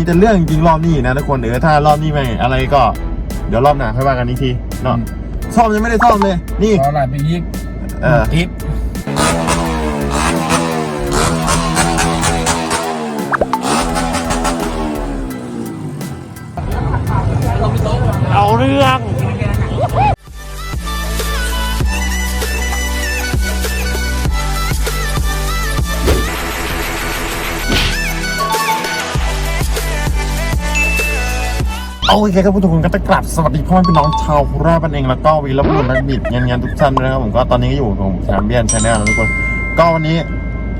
มีแต่เรื่องจริงๆรอบนี้นะทุกคนเออถ้ารอบนี้ไม่อะไรก็ เดี๋ยวรอบหน้าค่อยว่ากันอีกทีเนาะซ่อมยังไม่ได้ซ่อมเลย นี่ขอหลายไปยิกเออติดเอาเรื่อง โอเคครับทุกคนก็จะกลับสวัสดีพ่อแม่พี่น้องชาวโคราชกันเองแล้วก็วีรบุรุษนักบิดเงี้ยๆทุกท่านด้วยนะครับผมก็ตอนนี้ก็อยู่ของแชมเปี้ยนชาแนลนะทุกคน ก็วันนี้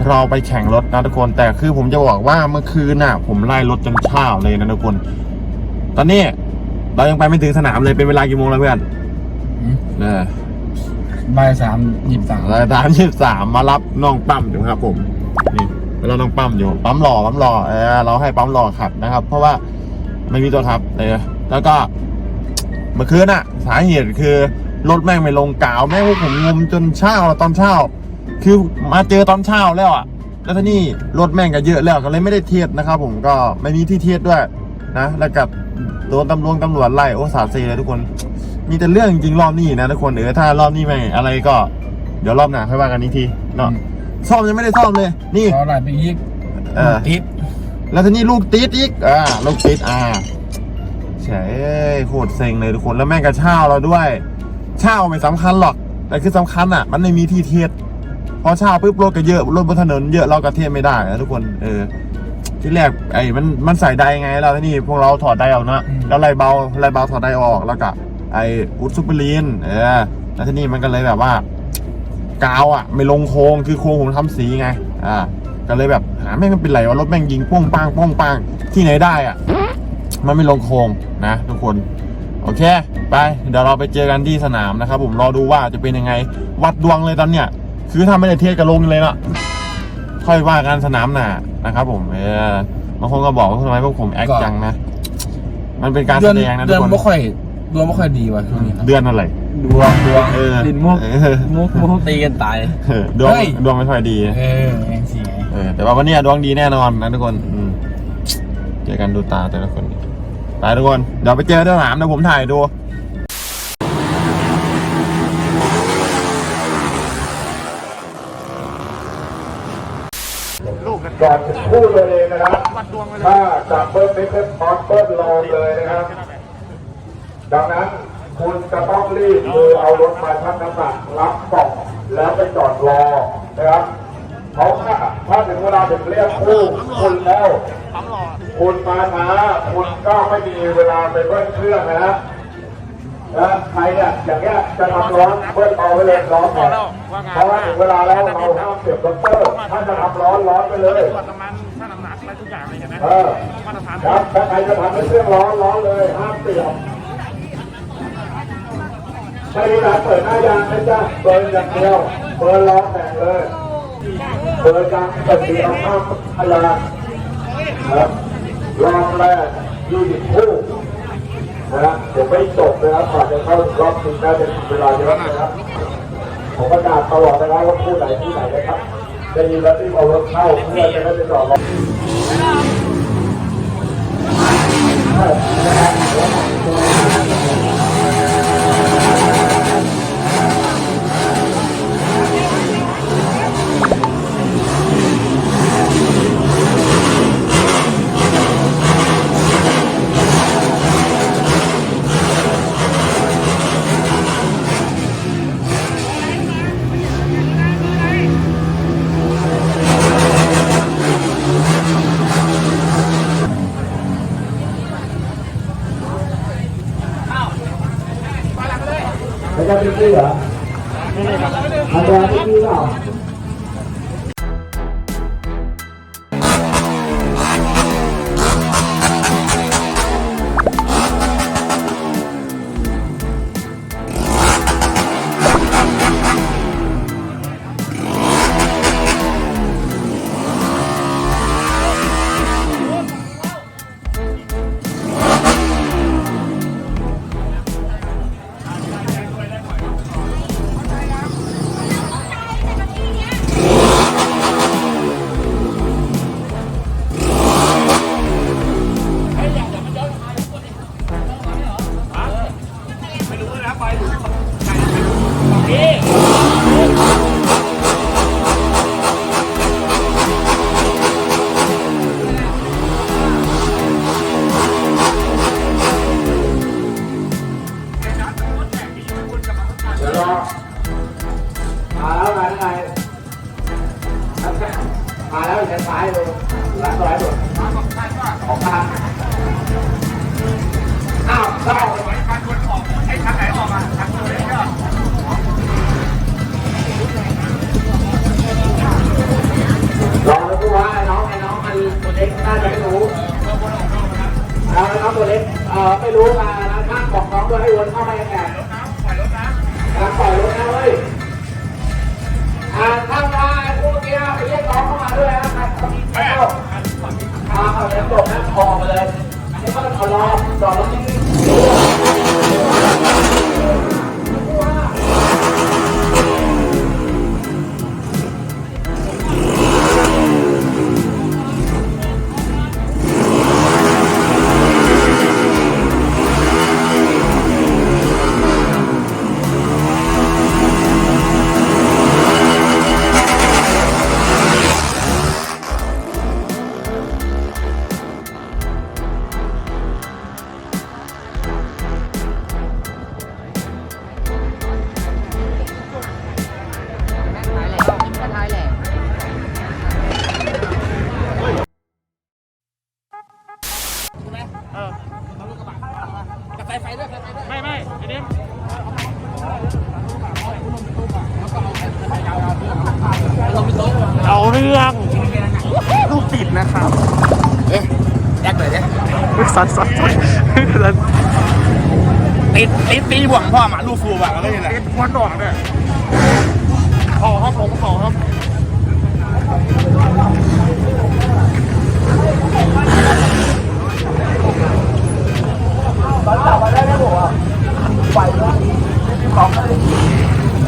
เราไปแข่งรถนะทุกคน แต่คือผมจะบอกว่าเมื่อคืนน่ะ ผมไล่รถจนเช้าเลยนะทุกคน ตอนนี้เรายังไปไม่ถึงสนามเลยเป็นเวลากี่โมงแล้วเพื่อนเออบ่ายสามหยิบสามรายการที่สามมารับน้องปั๊มอยู่ครับ ผมนี่เวลาน้องปั๊มอยู่ปั๊มหล่อปั๊มหล่อเออเราให้ปั๊มหล่อขับนะครับ เพราะว่า ไม่มีตัวขับเลยแล้วก็เมื่อคืนอะสาเหตุคือรถแม่งไม่ลงกาวแม่งพวกผมงมจนเช้าตอนเช้า คือมาเจอตอนเช้าแล้วอะแล้วทีนี้รถแม่งก็เยอะแล้วก็เลยไม่ได้เทียบนะครับ ผมก็ไม่มีที่เทียบด้วยนะแล้วกับโดนตำรวจตำรวจไล่โอ้สาเซเลยทุกคน มีแต่เรื่องจริงๆรอบนี้นะทุกคนเออถ้ารอบนี้ไม่อะไรก็เดี๋ยวรอบหน้าค่อยว่ากันอีกทีเนาะซ่อมยังไม่ได้ซ่อมเลย นี่ขอหลายไปยิกเออติด แล้วทีนี้ลูกติดอีกอ่าลูกติดอ่าเฉยโคตรเซ็งเลยทุกคนแล้วแม่งกระเช่าเราด้วย เช่าไม่สำคัญหรอก แต่คือสำคัญอะ มันไม่มีที่เทียบพอเช่าปุ๊บรถก็เยอะรถบนถนนเยอะเราก็เทียบไม่ได้นะทุกคนเออที่แรกไอ้มันมันใส่ไดไงแล้วทีนี้พวกเราถอดไดออกเนอะแล้วไรเบาไรเบาถอดไดออกแล้วก็ไอ้อุดซูเปอร์ลีนเออแล้วทีนี้มันก็เลยแบบว่ากาวอะ ไม่ลงโค้งคือโค้งผมทำสีไงอ่า ก็เลยแบบหาแม่งมันเป็นไรวะรถแม่งยิงโป้งปังโป้งปังที่ไหนได้อะ มันไม่ลงโค้งนะทุกคน โอเค ไป เดี๋ยวเราไปเจอกันที่สนามนะครับผมรอดูว่าจะเป็นยังไง วัดดวงเลยตอนเนี้ย คือถ้าไม่ได้เทียบกับลงเลยละค่อยว่ากันสนามหน้านะครับ ผมเออบางคนก็บอกว่าทำไมพวกผมแอคจังนะ มันเป็นการเดืแสอนดงนะทุเดือกนคนไม่ค่อยดวงไม่ค่อยดีว่ะช่วงนี้ครับเดือนอะไร ดวงดวงเออดินมุก เออมุกมุกตีกันตาย เออดวงเฮ้ย ดวงไม่ค่อยดี เออแองซี่ไงเออแต่ว่าวันนี้ดวงดีแน่นอนนะทุกคนอืมเจอกันดูตาแต่ละคนไปทุกคน เดี๋ยวไปเจอที่สนามเดี๋ยวผมถ่ายดูก่อนถึงคู่เลยเองนะครับถ้าจับเบิ้ลไม่ขึ้นพอดเบิ้ลลงเลยนะครับ ดังนั้น คุณจะต้องรีบคือเอารถมาชั่งน้ำหนักรับกล่องแล้วไปจอดรอนะครับเพราะถ้าถ้าถึงเวลาถึงเรียกคู่คุณแล้ว คุณมาช้าคุณก็ไม่มีเวลาไปเบิ้ลเครื่องนะนะใครเนี่ยอย่างเงี้ยจะทำร้อนเบิ้ลเอาไว้เลยร้อนก่อนเพราะว่าถึงเวลาแล้วเราห้ามเสียบด็อกเตอร์ถ้าจะทำร้อนร้อนไปเลยประมาณถ้าน้ำหนักอะไรทุกอย่างเลยใช่ไหมเออมาตรฐานครับถ้าใครจะทำให้เครื่องร้อนร้อนเลยห้ามเสียบ ไม่มีการเปิดหน้ายางนะจ๊ะเปิดอย่างเดียวเปิดล้อแต่งเลยเปิดยางเปิดสีเอาข้ามพยาครับรอบแรกยี่สิบคู่นะฮะเดี๋ยวไม่จบนะครับก่อนจะเข้ารอบชิงได้เป็นเวลาเยอะนะครับผมประกาศตลอดนะครับว่าคู่ไหนที่ไหนนะครับจะมีแล้วที่เอารถเข้าเพื่อจะได้ไปจอรออ แม่เอาเขาเดี๋ยวจบนะออมาเลยอันนี้ก็เอารอรอรถนิ่ สันสันสันตีตีตีบ่วงพ่อหมาลูกฟูบ่ะอะไรนี่แหละติดควันดอกเนี่ยขอครับผมขอครับ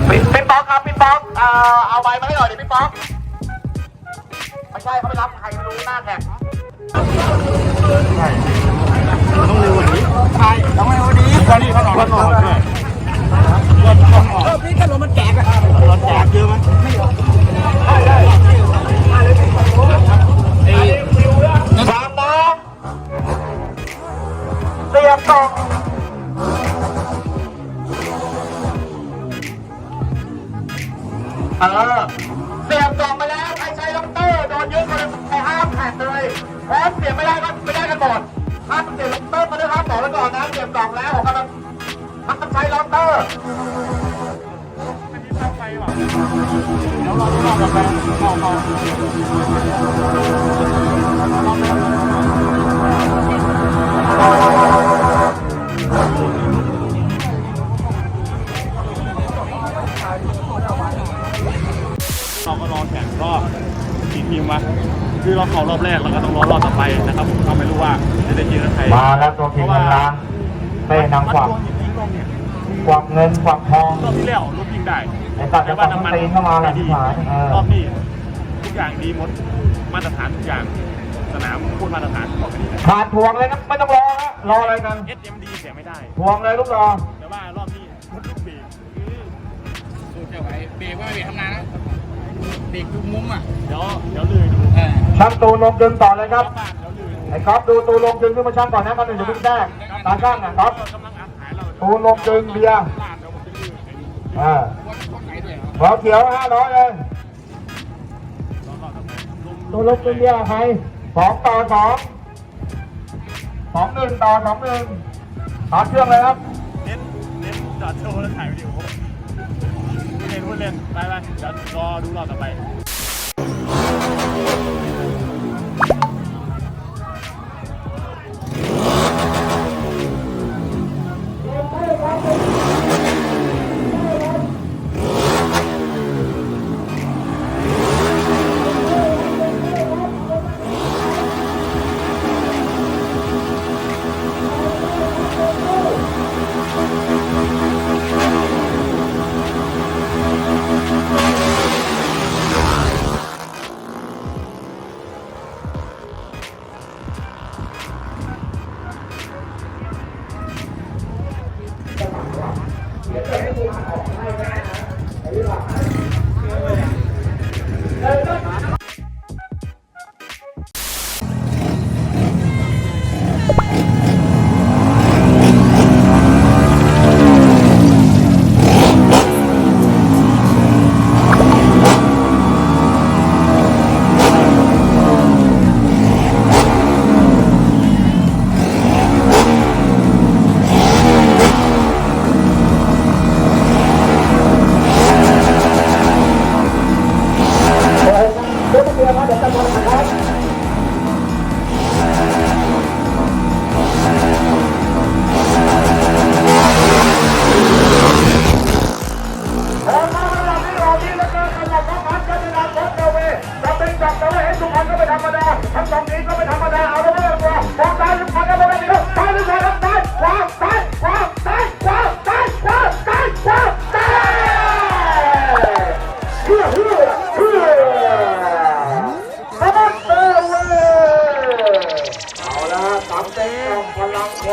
พี่พี่ป๊อกครับพี่ป๊อกเอ่อเอาใบมาให้หน่อยดิพี่ป๊อกไม่ใช่เขาไปรับใครไม่รู้หน้าแท็ก ต้องเร็วกว่านี้ใช่ต้องให้วันนี้ตอนนี้เขาหลอกเขาหลอกด้วยเออพี่ก็รถมันแจกอะรถแจกเยอะไหมไอ้สามน้องเสียบตกเออ พร้อมเสียบไม่ได้ก็ไม่ได้กันหมดห้ามเสียบล็อกเตอร์มาด้วยครับบอกไว้ก่อนนะเสียบตกแล้วผมกำลังห้ามใช้ล็อกเตอร์ตั้งไปว่ะเดี๋ยวรอรอบต่อไปเข้าเข้าเราก็รอแข่งรอบกี่ทีมวะ คือเราเข้ารอบแรกเราก็ต้องรอรอบต่อไปนะครับผมก็ไม่รู้ว่าจะได้เจอใครมาแล้วตัวทีมเงินล้านเต้นางกวักรอบนี้รอบเนี่ยกวักเงินกวักทองรอบที่แล้วรถยิงได้ไอ้สัตว์จะปักตีนเข้ามาแหละดีที่หายเออรอบนี้ทุกอย่างดีหมดมาตรฐานทุกอย่างสนามพูดมาตรฐานบอกไปดีเลยขาดทวงเลยนะไม่ต้องรอฮะรออะไรกัน SMD เสียไม่ได้ทวงเลยลูกรอแต่ว่ารอบนี้รถลูกเบรกคือดูเจ้าไอ้เบรกว่าเบรกทำงานนะ เบรกทุกมุมอะ เดี๋ยวเดี๋ยวเลยดูเออช่างตูนลงจึงต่อเลยครับบ้านเดี๋ยวเลยดูไอ้ก๊อฟดูตูนลงจึงขึ้นมาช่างก่อนนะก่อนหนึ่งจะพึ่งแทรกตาช่างอะก๊อฟกำลังอัดหายเราตูนลงจึงเบียร์บ้านเดี๋ยวผมจะลืมไอ้นี่อ่าว่าช่องไหนด้วยเหรอหัวเขียวห้าร้อยเลยรอบรอบต่อไปลงตูนลงจึงเบียร์ใครสองต่อสองสองหนึ่งต่อสองหนึ่งตัดเครื่องเลยครับ เน้นเน้นจอดโชว์แล้วถ่ายวิดีโอ พูดเล่นไปไปเดี๋ยวรอดูรอบต่อไป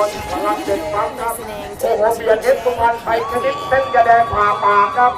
ลพลังเด็กปั๊มครับโอ้โหเบียดเอฟสุพรรณไปชนิดเต้นยาแดงผ่าปากครับ